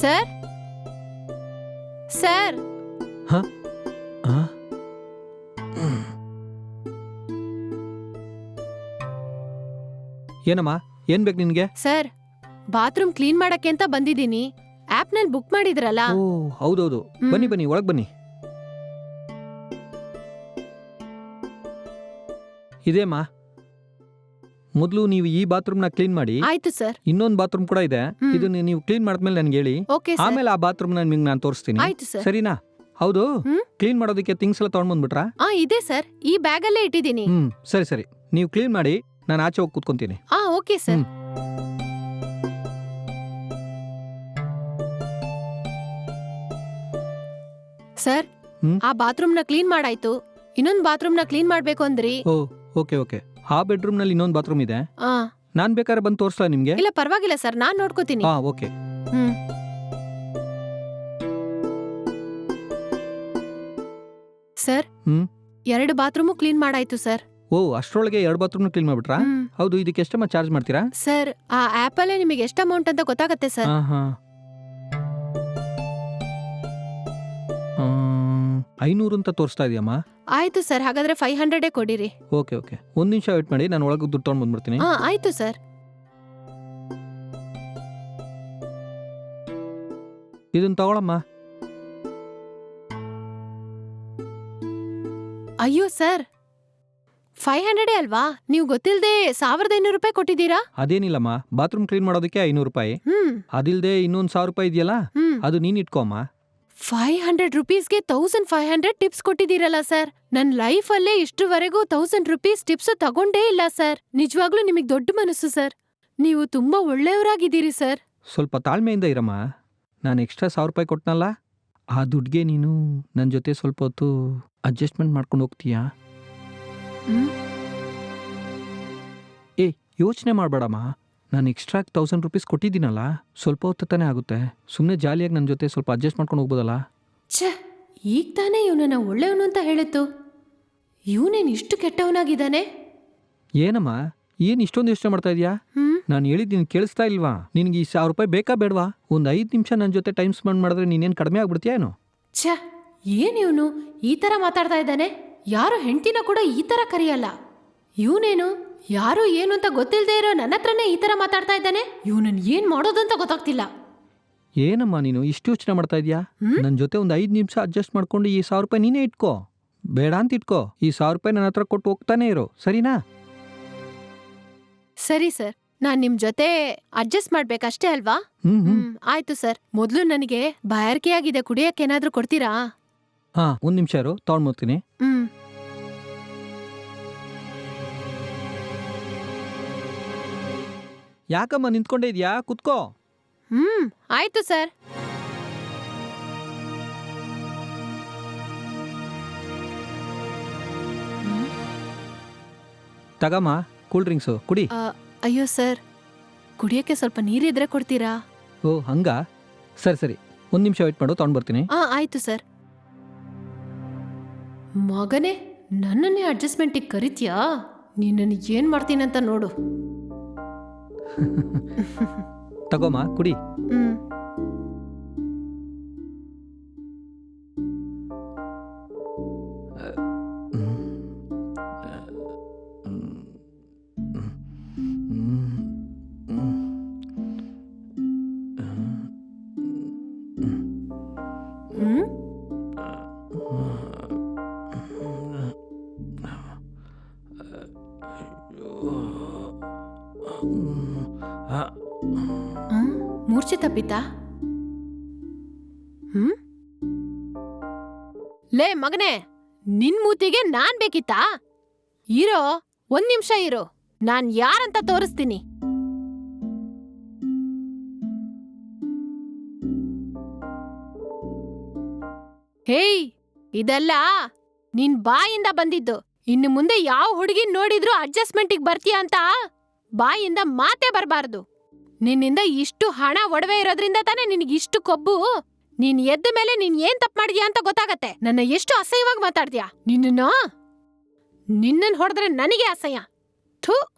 Sir? Sir? ಏನಮ್ಮ? ಏನ್ ಬೇಕು ನಿನ್ಗೆ? ಸರ್ ಬಾತ್ರೂಮ್ ಕ್ಲೀನ್ ಮಾಡಕ್ಕೆ ಅಂತ ಬಂದಿದ್ದೀನಿ. ಆಪ್ನಲ್ಲಿ ಬುಕ್ ಮಾಡಿದ್ರಲ್ಲ? ಓ ಹೌದೌದು. ಹ್ಮ್. ಬನ್ನಿ ಬನ್ನಿ ಒಳಗ್ ಬನ್ನಿ. ಇದೇಮ್ಮ? ಮೊದಲು ನೀವು ಈ ಬಾತ್ರೂಮ್ನ ಕ್ಲೀನ್ ಮಾಡಿ ಆಯ್ತು ಸರ್ ಇನ್ನೊಂದು ಬಾತ್ರೂಮ್ ಕೂಡ ಇದೆ. ಇದನ್ನ ನೀವು ಕ್ಲೀನ್ ಮಾಡಿದ್ಮೇಲೆ ನನ್ಗೆ ಹೇಳಿ. ಓಕೆ ಸರ್ ಆಮೇಲೆ ಆ ಬಾತ್ರೂಮ್ ನಿಮ್ಗೆ ನಾನು ತೋರಿಸ್ತೀನಿ. ಆಯ್ತು ಸರ್ ಸರಿನಾ? ಹೌದು? ಹ್ಮ್. ಕ್ಲೀನ್ ಮಾಡೋದಕ್ಕೆ ಥಿಂಗ್ಸ್ ಎಲ್ಲ ತಗೊಂಡ್ ಬಂದ್ಬಿಟ್ರಾ? ಆ ಇದೆ ಸರ್ ಈ ಬ್ಯಾಗ್ ಅಲ್ಲೇ ಇಟ್ಟಿದ್ದೀನಿ. ಹ್ಮ್ ಸರಿ ಸರಿ. ನೀವು ಕ್ಲೀನ್ ಮಾಡಿ ನಾನು ಆಚೆ ಹೋಗಿ ಕೂತ್ಕೊಂತೀನಿ. ಆ ಓಕೆ ಸರ್ ಹ್ಮ್. ಸರ್ ಹ್ಮ್? ಆ ಬಾತ್ರೂಮ್ನ ಕ್ಲೀನ್ ಮಾಡಾಯ್ತು. ಇನ್ನೊಂದು ಬಾತ್ರೂಮ್ನ ಕ್ಲೀನ್ ಮಾಡ್ಬೇಕು ಅಂದ್ರಿ. ಓ ಓಕೆ ಓಕೆ ಆ ಬೆಡ್ರೂಮ್ನಲ್ಲಿ ಇನ್ನೊಂದು ಬಾತ್ರೂಮ್ ಇದೆ. ಆ. ನಾನ್ ಬೇಕಾದ್ರೆ ಬಂದು ತೋರಿಸ್ಲಾ ನಿಮ್ಗೆ? ಇಲ್ಲ ಪರವಾಗಿಲ್ಲ ಸರ್ ನಾನ್ ನೋಡ್ಕೋತೀನಿ. ಹಾ ಓಕೆ. ಹ್ಮ್. ಸರ್ ಹ್ಮ್? ಎರಡು ಬಾತ್ರೂಮು ಕ್ಲೀನ್ ಮಾಡಾಯ್ತು ಸರ್. ಓ ಅಷ್ಟರೊಳಗೆ ಎರಡು ಬಾತ್ರೂಮ್ ಕ್ಲೀನ್ ಮಾಡ್ಬಿಟ್ರಾ? ಹ್ಮ್. ಹೌದು ಇದಕ್ಕೆ ಎಷ್ಟಮ್ಮ ಚಾರ್ಜ್ ಮಾಡ್ತೀರಾ? ಸರ್ ಆ ಆಪಲ್ಲೇ ನಿಮಗೆ ಎಷ್ಟು ಅಮೌಂಟ್ ಅಂತ ಗೊತ್ತಾಗತ್ತೆ ಸರ್. ಹಾ ಹಾ ಐನೂರು ಅಂತ ತೋರಿಸ್ತಾ ಇದೆಯಮ್ಮ ಆಯ್ತು ಸರ್ ಹಾಗಾದ್ರೆ ಫೈವ್ ಹಂಡ್ರೆಡೇ ಕೊಡಿರಿ. Okay okay. ಒಂದು ನಿಮಿಷ ವೇಟ್ ಮಾಡಿ ನಾನು ಒಳಗೆ ದುಡ್ಡು ಬಂದು ಬಂದ್ಬಿಡ್ತೀನಿ. ಹಾ ಆಯ್ತು ಸರ್. ಇದನ್ನ ತಗೊಳಮ್ಮ. ಅಯ್ಯೋ ಸರ್ ಫೈವ್ ಹಂಡ್ರೆಡೇ ಅಲ್ವಾ? ನೀವು ಗೊತ್ತಿಲ್ಲದೆ ಸಾವಿರದ ಐನೂರು ರೂಪಾಯಿ ಕೊಟ್ಟಿದ್ದೀರಾ? ಅದೇನಿಲ್ಲಮ್ಮ ಬಾತ್ರೂಮ್ ಕ್ಲೀನ್ ಮಾಡೋದಕ್ಕೆ ಐನೂರು ರೂಪಾಯಿ. ಹ್ಮ್. ಅದಿಲ್ದೆ ಇನ್ನೊಂದು ಸಾವಿರ ರೂಪಾಯಿ ಇದೆಯಲ್ಲ? ಹ್ಮ್. ಅದು ನೀನು ಇಟ್ಕೊಮ್ಮ ಫೈವ್ ಹಂಡ್ರೆಡ್ ರುಪೀಸ್ಗೆ ತೌಸಂಡ್ ಫೈವ್ ಹಂಡ್ರೆಡ್ ಟಿಪ್ಸ್ ಕೊಟ್ಟಿದ್ದೀರಲ್ಲ ಸರ್ ನನ್ ಲೈಫಲ್ಲೇ ಇಷ್ಟುವರೆಗೂ ತೌಸಂಡ್ ರುಪೀಸ್ ಟಿಪ್ಸ್ ತಗೊಂಡೇ ಇಲ್ಲ ಸರ್ ನಿಜವಾಗ್ಲೂ ನಿಮಗೆ ದೊಡ್ಡ ಮನಸ್ಸು ಸರ್ ನೀವು ತುಂಬಾ ಒಳ್ಳೆಯವರಾಗಿದ್ದೀರಿ ಸರ್ ಸ್ವಲ್ಪ ತಾಳ್ಮೆಯಿಂದ ಇರಮ್ಮ. ನಾನು ಎಕ್ಸ್ಟ್ರಾ ಸಾವಿರ ರೂಪಾಯಿ ಕೊಟ್ನಲ್ಲ? ಆ ದುಡ್ಡಿಗೆ ನೀನು ನನ್ನ ಜೊತೆ ಸ್ವಲ್ಪ ಹೊತ್ತು ಅಡ್ಜಸ್ಟ್ಮೆಂಟ್ ಮಾಡ್ಕೊಂಡು ಹೋಗ್ತೀಯಾ? ಹ್ಮ್? ಏ ಯೋಚನೆ ಮಾಡಬೇಡಮ್ಮ. ನಾನು ಎಕ್ಸ್ಟ್ರಾ ತೌಸಂಡ್ ರುಪೀಸ್ ಕೊಟ್ಟಿದ್ದೀನಲ್ಲ ಸ್ವಲ್ಪ ಹೊತ್ತು ತಾನೇ ಆಗುತ್ತೆ. ಸುಮ್ಮನೆ ಜಾಲಿಯಾಗಿ ನನ್ನ ಜೊತೆ ಸ್ವಲ್ಪ ಅಡ್ಜಸ್ಟ್ ಮಾಡ್ಕೊಂಡು ಹೋಗ್ಬೋದಲ್ಲ? ಛೇ ಈಗ ತಾನೇ ಇವನನ್ನ ಒಳ್ಳೆಯವನು ಅಂತ ಹೇಳಿತ್ತು ಇವನೇನು ಇಷ್ಟು ಕೆಟ್ಟವನಾಗಿದ್ದಾನೆ? ಏನಮ್ಮ ಏನು ಇಷ್ಟೊಂದು ಯೋಚನೆ ಮಾಡ್ತಾ ಇದೀಯಾ? ಹ್ಮ್? ನಾನು ಹೇಳಿದ್ದೀನಿ ಕೇಳಿಸ್ತಾ ಇಲ್ವಾ? ನಿನಗೆ ಈ ಸಾವಿರ ರೂಪಾಯಿ ಬೇಕಾ ಬೇಡವಾ? ಒಂದು ಐದು ನಿಮಿಷ ನನ್ನ ಜೊತೆ ಟೈಮ್ ಸ್ಪೆಂಡ್ ಮಾಡಿದ್ರೆ ನೀನೇನು ಕಡಿಮೆ ಆಗ್ಬಿಡ್ತೀಯಾ ಏನು? ಛ ಏನು ಇವನು? ಈ ಥರ ಮಾತಾಡ್ತಾ ಇದ್ದಾನೆ? ಯಾರು ಹೆಂಡ್ತಿನ ಕೂಡ ಈ ಥರ ಕರೆಯಲ್ಲ. ಇವನೇನು? ಯಾರು ಏನು ಅಂತ ಗೊತ್ತಿಲ್ಲದೆ ಇರೋ ನನ್ನ ಹತ್ರನೇ ಈ ತರ ಮಾತಾಡ್ತಾ ಇದ್ದಾನೆ? ಇವನನ್ನು ಏನು ಮಾಡೋದು ಅಂತ ಗೊತ್ತಾಗ್ತಿಲ್ಲ. ಏನಮ್ಮ ನೀನು ಇಷ್ಟು ಯೋಚನೆ ಮಾಡ್ತಾ ಇದೀಯಾ? ನನ್ನ ಜೊತೆ ಒಂದು ಐದು ನಿಮಿಷ ಅಡ್ಜಸ್ಟ್ ಮಾಡ್ಕೊಂಡು ಈ ಸಾವಿರ ರೂಪಾಯಿ ನೀನೇ ಇಟ್ಕೋ. ಬೇಡ ಅಂತ ಇಟ್ಕೋ. ಈ ಸಾವಿರ ರೂಪಾಯಿ ನನ್ನ ಹತ್ರ ಕೊಟ್ಟು ಹೋಗ್ತಾನೆ ಇರೋ. ಸರಿನಾ? ಸರಿ ಸರ್. ನಾನು ನಿಮ್ಮ ಜೊತೆ ಅಡ್ಜಸ್ಟ್ ಮಾಡ್ಬೇಕಷ್ಟೇ ಅಲ್ವಾ? ಹ್ಮ್ ಹ್ಮ್. ಹ್ಮ್ ಆಯ್ತು ಸರ್. ಮೊದಲು ನನಗೆ ಬಾಯಾರಿಕೆ ಆಗಿದೆ ಕುಡಿಯಕ್ಕೆ ಏನಾದರೂ ಕೊಡ್ತೀರಾ? ಹಾ ಒಂದು ನಿಮಿಷ ಇರು. ತಗೊಂಡ್ಬರ್ತೀನಿ ಯಾಕಮ್ಮ ನಿಂತ್ಕೊಂಡೇ ಇದೆಯಾ? ಕುತ್ಕೋ. ಹ್ಮ್ ಆಯ್ತು ಸರ್. ತಗಮ್ಮ ಕೂಲ್ ಡ್ರಿಂಕ್ಸು ಕುಡಿ. ಆ, ಅಯ್ಯೋ ಸರ್ ಕುಡಿಯೋಕ್ಕೆ ಸ್ವಲ್ಪ ನೀರಿದ್ರೆ ಕೊಡ್ತೀರಾ? ಓ ಹಂಗ? ಸರಿ ಸರಿ. ಒಂದು ನಿಮಿಷ ವೇಟ್ ಮಾಡು ತಗೊಂಡ್ಬರ್ತೀನಿ ಆ ಆಯ್ತು ಸರ್. ಮಗನೇ ನನ್ನನ್ನೇ ಅಡ್ಜಸ್ಟ್ಮೆಂಟಿಗೆ ಕರಿತೀಯಾ? ನೀನನ್ನು ಮಾಡ್ತೀನಿ ಅಂತ ನೋಡು. ತಗೋಮ್ಮ ಕುಡಿ ಹ್ಮ್ ಹ್ಮ್ ಹ್ಮ್? ಮೂರ್ಛೆ ತಪ್ಪಿತಾ? ಹ್ಮ್? ಲೇ ಮಗನೇ, ನಿನ್ ಮೂತಿಗೆ ನಾನ್ ಬೇಕಿತ್ತಾ? ಇರೋ, ಒಂದ್ ನಿಮಿಷ ಇರು. ನಾನ್ ಯಾರಂತ ತೋರಿಸ್ತೀನಿ. ಹೇಯ್, ಇದೆಲ್ಲ ನಿನ್ ಬಾಯಿಂದ ಬಂದಿದ್ದು. ಇನ್ನು ಮುಂದೆ ಯಾವ ಹುಡುಗಿ ನೋಡಿದ್ರು ಅಡ್ಜಸ್ಟ್ಮೆಂಟಿಗೆ ಬರ್ತೀಯ ಅಂತ? ಬಾಯಿಂದ ಮಾತೇ ಬರಬಾರ್ದು. ನಿನ್ನಿಂದ ಇಷ್ಟು ಹಣ ಒಡವೆ ಇರೋದ್ರಿಂದ ತಾನೇ ನಿನಗೆ ಇಷ್ಟು ಕೊಬ್ಬು? ನೀನ್ ಎದ್ದ ಮೇಲೆ ನೀನ್ ಏನ್ ತಪ್ಪು ಮಾಡಿದ್ಯಾ ಅಂತ ಗೊತ್ತಾಗತ್ತೆ. ನನ್ನ ಎಷ್ಟು ಅಸಹ್ಯವಾಗಿ ಮಾತಾಡ್ತೀಯಾ? ನಿನ್ನ ನಿನ್ನನ್ ಹೊಡೆದ್ರೆ ನನಗೆ ಅಸಹ್ಯ. ಥು!